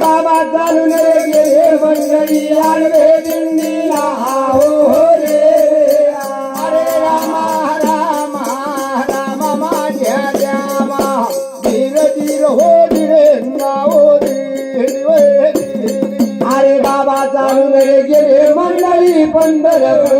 बाबा चालून रे गेले मंडळी आडवे दिंडीला. हो हो रे. अरे रामा रामा रामा माझ्या द्यावा धीर धीर हो धीरे नाव अरे बाबा चालून रे गेले मंडळी पंढरपुराला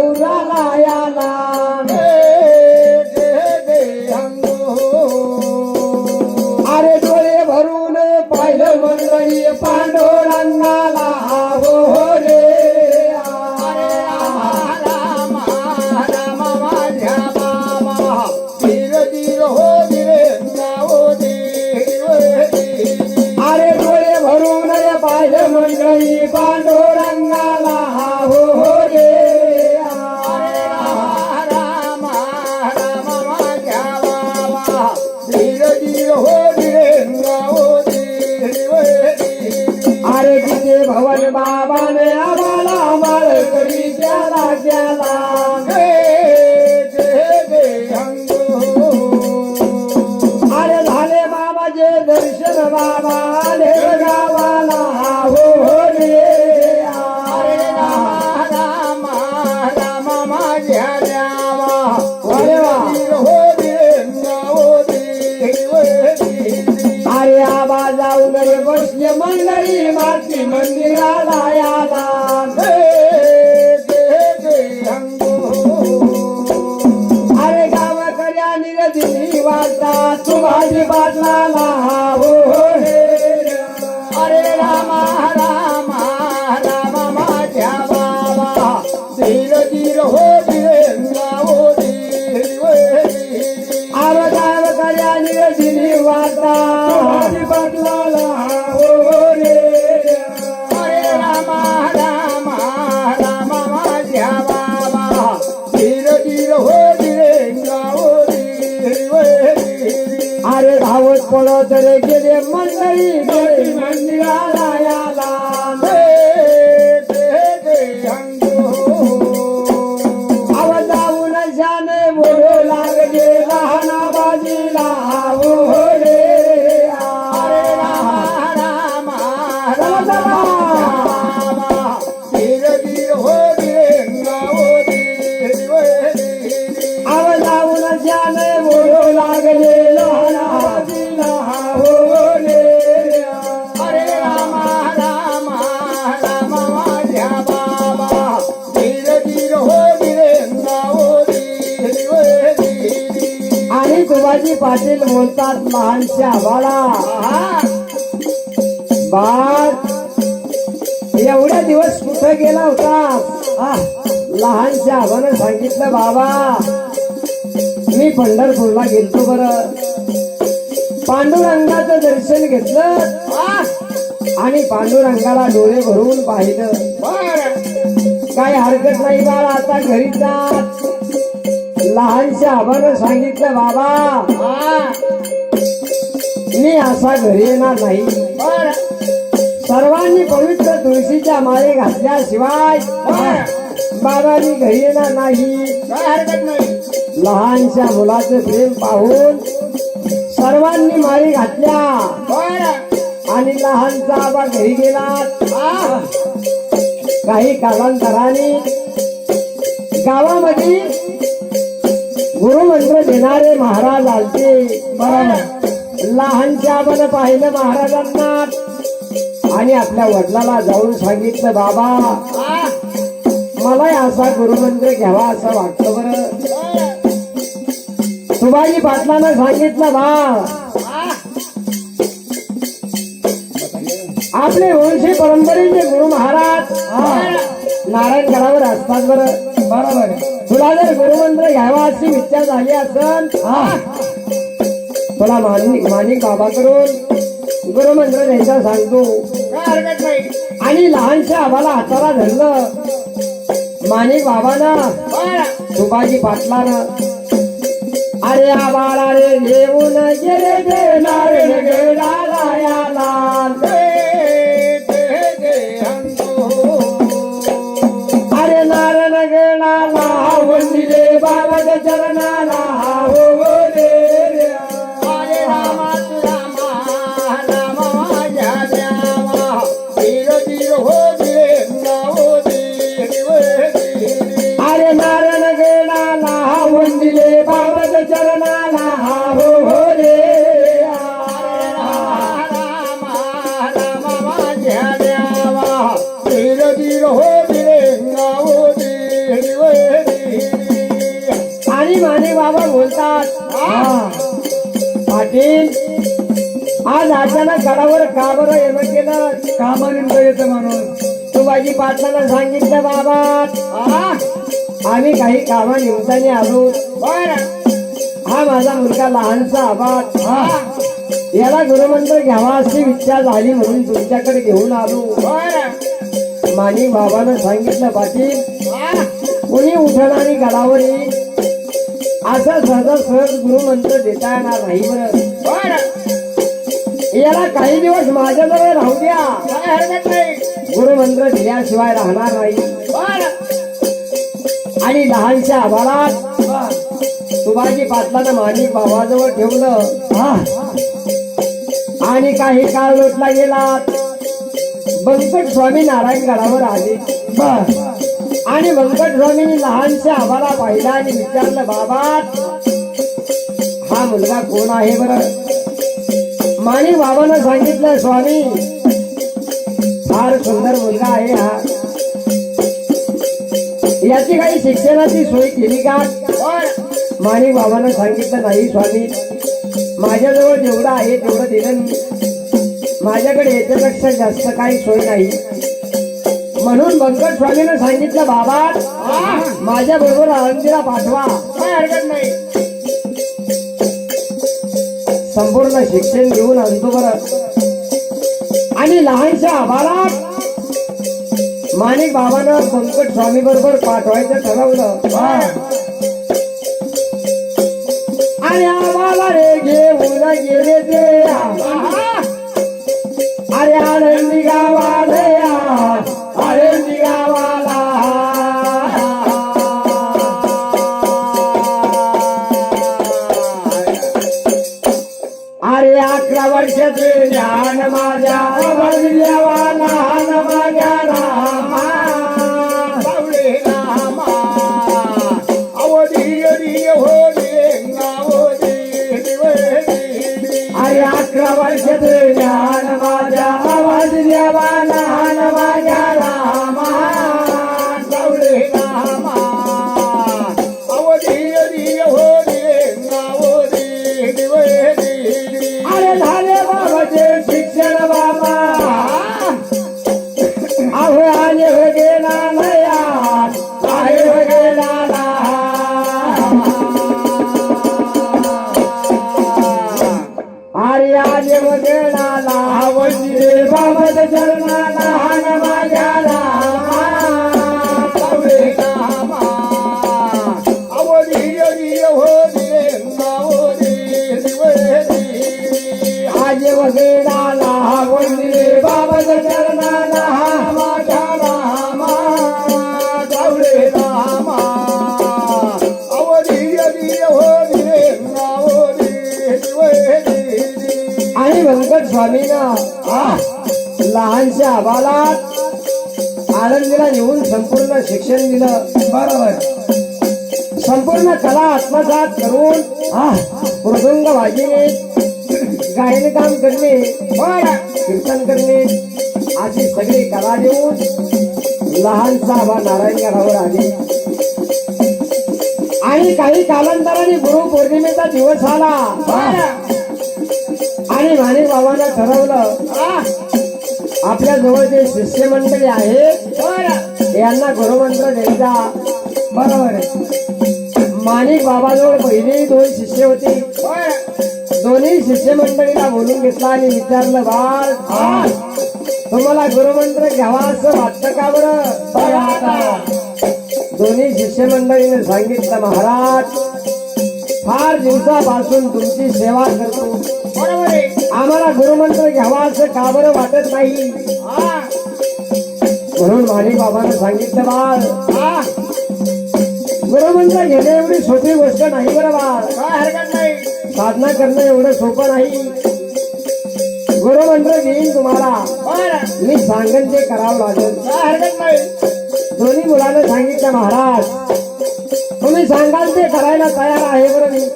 पाटील बोलतात लहानशा बाळा बाळ कुठं गेला होता? लहानच्या आव्हानं सांगितलं बाबा. मी पंढरपूरला गेलतो बर. पांडुरंगाचं दर्शन घेतलं. आणि पांडुरंगाला डोळे भरून पाहिलं. काही हरकत नाही बाळा आता घरी जात लहानच्या आव्हानं सांगितलं बाबा. मी असा घरी येणार नाही. सर्वांनी पवित्र तुळशीच्या माळे घातल्याशिवाय बाबांनी घरी येणार नाही. हरकत नाही. लहानशा मुलाचं प्रेम पाहून सर्वांनी माळी घातल्या. आणि लहानचा आबा घरी गेला. काही कालांतराने गावामध्ये गुरुमंत्र देणारे महाराज आलते. बरोबर लहानच्या आबानं पाहिलं महाराजांना. आणि आपल्या वडिलाला जाऊन सांगितलं बाबा मला असा गुरुमंत्र घ्यावा असं वाटतं बरं. सुभाजी पाटलानं सांगितलं बा आपले वंशी परंपरेचे गुरु महाराज नारायण गडावर असतात बरं. बरोबर. तुला जर गुरुमंत्र घ्यावा अशी इच्छा झाली असल तुला मानिक मानिक बाबाकडून गुरुमंत्र द्यायचा सांगतो. हरकत नाही. आणि लहानशा आबाला हाताला धरलं. मानिक बाबानं सुभाजी पाटलानं अरे आबाला रे घेऊन गेले याला अरे नारायण गेला बाबाच्या चरणाला. का बरं येणं केलं कामानिमित्त येतं तू तुबाजी पाटलाला सांगितलं बाबा आ, आम्ही काही कामा निमित्ताने आलो बर हा माझा मुलगा लहानसा आबाद हा याला गुरुमंत्र घ्यावा अशी इच्छा झाली म्हणून तुमच्याकडे घेऊन आलो मानी बाबानं सांगितलं पाटील कोणी उठण आणि गडावर येईल असं सहज सहज गुरुमंत्र देता येणार नाही बरं याला काही दिवस माझ्याजवळ राहू द्या. काय हरकत नाही. गुरुमंत्र दिल्याशिवाय राहणार नाही. आणि लहानशा आभाळात सुभाजी पाटलानं माणिक बाबाजवळ ठेवलं. हा. आणि काही काळ लोटला गेला. बंकट स्वामी नारायण गडावर आले. बर. आणि बंकट स्वामींनी लहानशा आम्हाला पाहिला आणि विचारलं बाबा हा मुलगा कोण आहे बरं? माणिक बाबानं सांगितलं स्वामी. फार सुंदर मुलगा आहे हा. याची काही शिक्षणाची सोय केली का? माणिक बाबानं सांगितलं नाही स्वामी. माझ्याजवळ जेवढं आहे तेवढं दिलं मी. माझ्याकडे याच्यापेक्षा जास्त काही सोय नाही. म्हणून बंकट स्वामीनं सांगितलं बाबा माझ्या बरोबर आळंदीला पाठवा. काय हरकत नाही. संपूर्ण शिक्षण घेऊन आणतो बरं. आणि लहानशा आभारात माणिक बाबांना बंकट स्वामी बरोबर पाठवायचं ठरवलं. आणि आम्हाला रे घेऊन गेले ते. अरे आनंदी गाव கல்யாண अरे आले हो गेला वंदे बाबाच्या चरणाला हान स्वामीनं. लहानशा आबालात आनंदीला नेऊन संपूर्ण शिक्षण दिलं. बरोबर. संपूर्ण कला आत्मसात करून मृदुंग वाजिने गायन काम करणे कीर्तन करणे अशी सगळी कला देऊन लहानसा आबा नारायणगडावर आले. आणि काही कालांतराने गुरु पौर्णिमेचा दिवस आला. आणि माने बाबांना ठरवलं. आपल्या जवळ जे शिष्यमंडळी आहेत यांना गुरुमंत्र द्यायचा. बरोबर माणिक बाबाजवळ पहिली दोन शिष्य होती. दोन्ही शिष्यमंडळीला बोलून घेतला आणि विचारलं बाळ तुम्हाला गुरुमंत्र घ्यावा असं वाटतं का बरं? दोन्ही आता. दोन्ही सांगितलं महाराज फार दिवसापासून तुमची सेवा करतो. आम्हाला गुरुमंत्र घ्यावा असं का बरं वाटत नाही? म्हणून माझी बाबानं सांगितलं बाळ गुरुमंत्र घेणे एवढी सोपी गोष्ट नाही बरं बाळ. काय हरकत नाही साधना करणं एवढं सोपं नाही. गुरुमंत्र घेईन तुम्हाला. मी सांगेन ते करावं लागेल. हरकत नाही दोन्ही मुलानं सांगितलं महाराज तुम्ही सांगाल ते करायला तयार आहे बरं मी.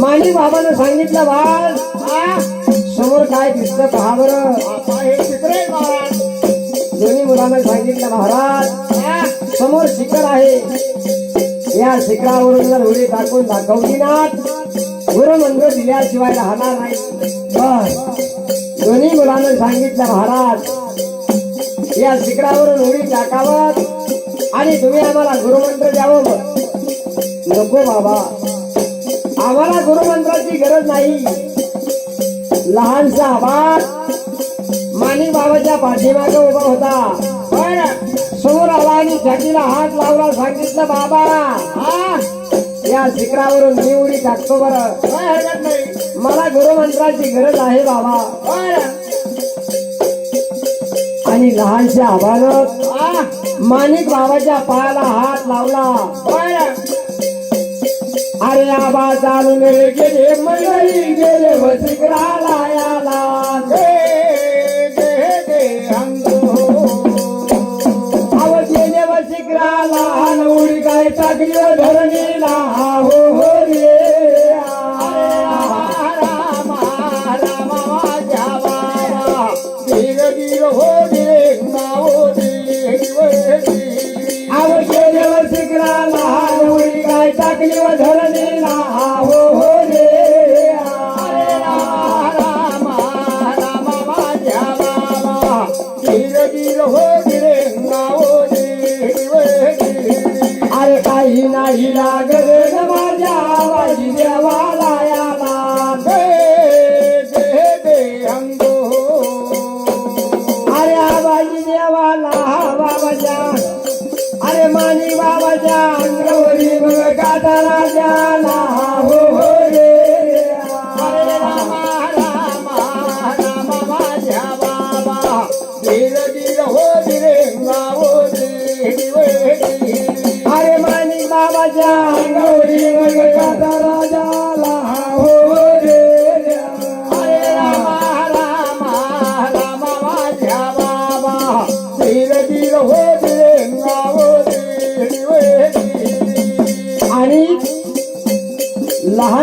माझी बाबानं सांगितलं बाळ समोर काय दिसतं पहा बरं. हे चित्र आहे महाराज. दोन्ही मुलांना सांगितलं महाराज. समोर शिखर आहे. या शिखरावरून जर उडी टाकून दाखवली ना गुरुमंत्र दिल्याशिवाय राहणार नाही. बर दोन्ही मुलांना सांगितलं महाराज. या शिखरावरून उडी टाकावं आणि तुम्ही आम्हाला गुरुमंत्र द्यावं. नको बाबा. आम्हाला गुरुमंत्राची गरज नाही. लहानसा आवाज माणिक बाबाच्या पाठीमागे उभा होता. बरं समोर आला आणि छातीला हात लावला सांगितलं बाबा हा या शिखरावरून मी उडी टाकतो बरं. काय हरकत नाही. मला गुरुमंत्राची गरज आहे बाबा. बरं. आणि लहानशा हा. माणिक बाबाच्या पायाला हात लावला. बरं. अरे आबा चालून गेले मंडळी गेले वसिकराला याला. दे दे दे अंगो आव गेले वसिकराला शिखराला उडी काय टाकली धरणीला. हो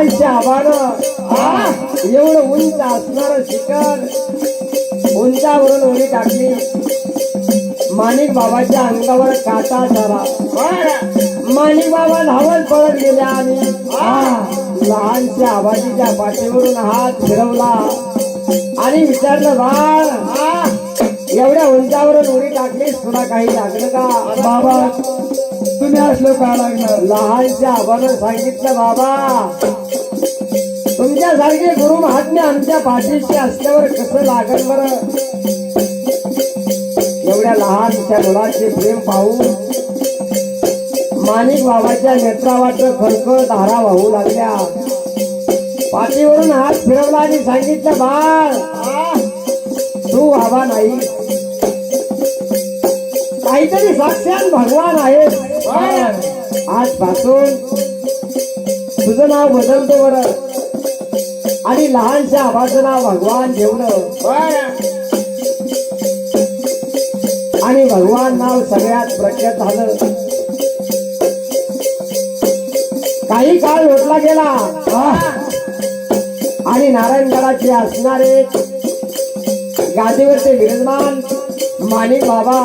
लहानशा एवढं उंच असणार शिखर उंचावरून उडी टाकली. माणिक बाबाच्या अंगावर काटा झाला माणिक बाबा धावत पळत गेल्या आणि लहानशा आबाजीच्या पाठीवरून हात फिरवला. आणि विचारलं बाळ एवढ्या उंचावरून उडी टाकलीस तुला काही लागलं का? बाबा तुम्ही असलो का लागलं? लहानशा आबानं सांगितलं बाबा तुमच्यासारखे गुरु महात्म्य आमच्या पाठीशी असल्यावर कसं लागल बर? एवढ्या लहानशा मुलाचे प्रेम पाहून माणिक बाबाच्या नेत्रावाट खळखळ धारा वाहू लागल्या. पाठीवरून हात फिरवला आणि सांगितलं बाळ तू बाबा नाही. काहीतरी साक्षात भगवान आहे आजपासून तुझं नाव बदलतो बर. आणि लहानशा नाव भगवान ठेवलं आणि भगवान नाव सगळ्यात प्रख्यात झालं. काही काळ लोटला गेला. आणि नारायणगडाचे असणारे गादीवरचे विराजमान माणिक बाबा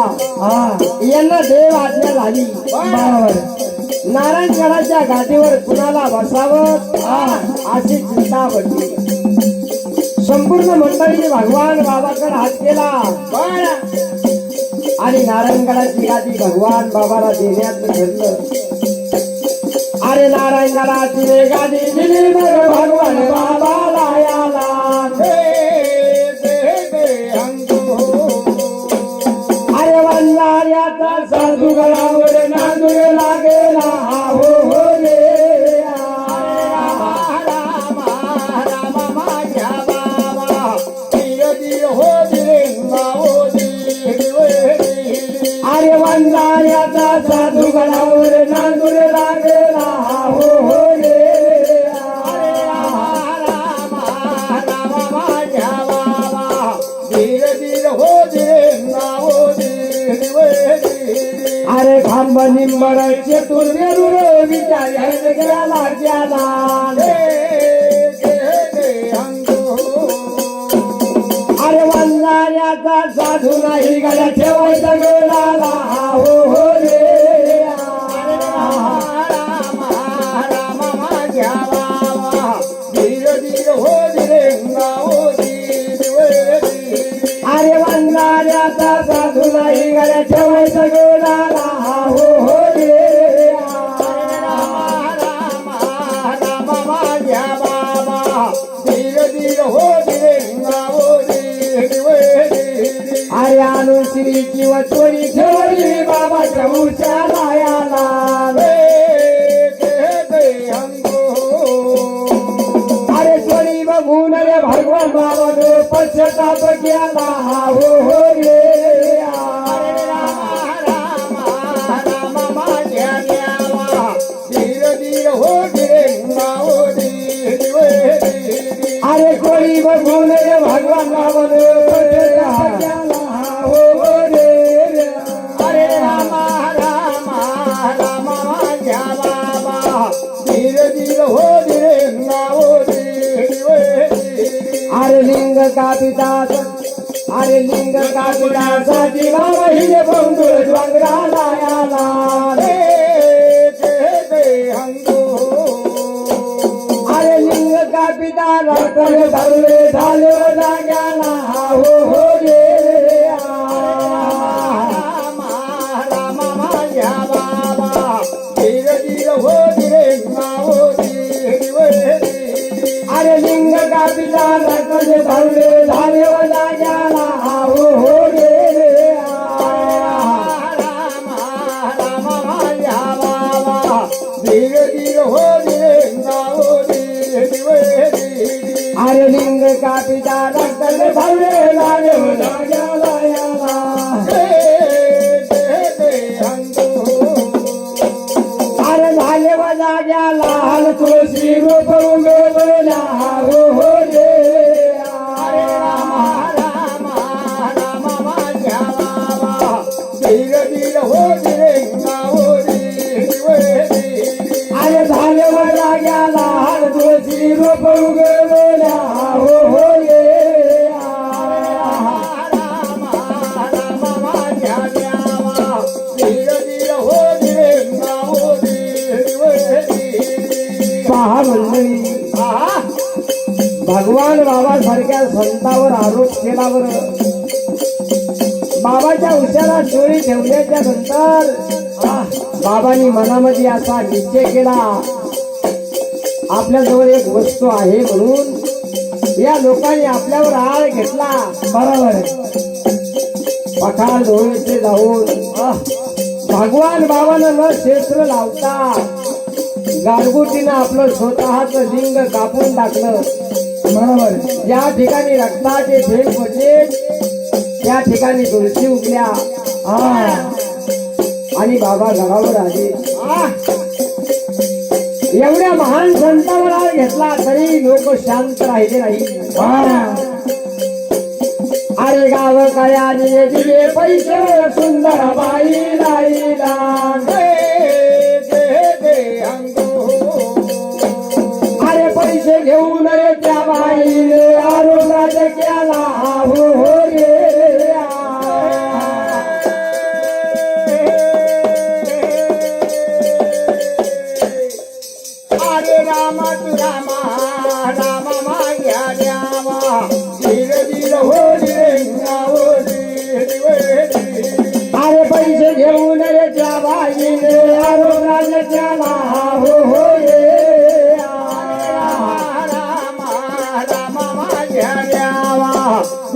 यांना देव आज्ञा झाली. नारायणगडाच्या गादीवर कुणाला बसावं? अशी चिंता पडली संपूर्ण मंडळीने भगवान बाबाकडे हात केला. आणि नारायणगडाची गादी भगवान बाबाला देण्याचं ठरलं अरे नारायणगडाची गादी दिली भगवान बाबाला याला. अरे वंजाऱ्याचा साधू गळावर अरे खांब निंबर चतुर्वेरूर विचार गेला ज्याला दे दे दे अंगो अरे वंजाऱ्याचा साधू नाही गळ्या ठेवायचा गेला हो हो रे. आता साधूलाही गड्या लिंग कापितात अरे लिंग कापितासाठी बाबा हिरे बंधुर डोंगराला याला अरे लिंग कापिता रतन धरले झाले जाग्याला. हो हो. सांगले धरले झाले. हो हो पहा मंडळी भगवान बाबासारख्या संतावर आरोप केला बरं बाबाच्या उशाला चोरी ठेवल्याच्या नंतर बाबांनी मनामध्ये असा निश्चय केला. आपल्याजवळ एक वस्तू आहे म्हणून या लोकांनी आपल्यावर आळ घेतला. बरोबर पठार डोळीचे जाऊन भगवान बाबानं न क्षेत्र लावता गारगुटीनं आपलं स्वतःच लिंग कापून टाकलं. बरोबर या ठिकाणी रक्ताचे थेंब पडले त्या ठिकाणी तुळशी उगल्या. हा. आणि बाबा घरावर आले. एवढ्या महान संतावर आळ घेतला तरी लोक शांत राहिले नाही. अरे गाव काय आणि सुंदर बाई लाईला.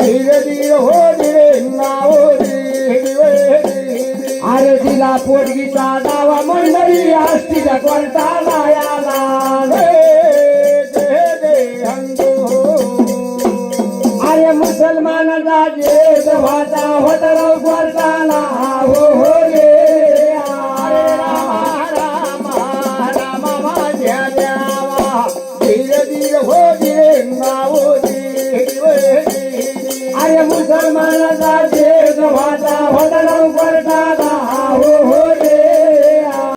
धीर धीर हो धीरे हो अरे तिला पोटगीचा डावा मंडळी असती कोर्टाला मायाला अरे मुसलमानाचा जे वाचा होतराव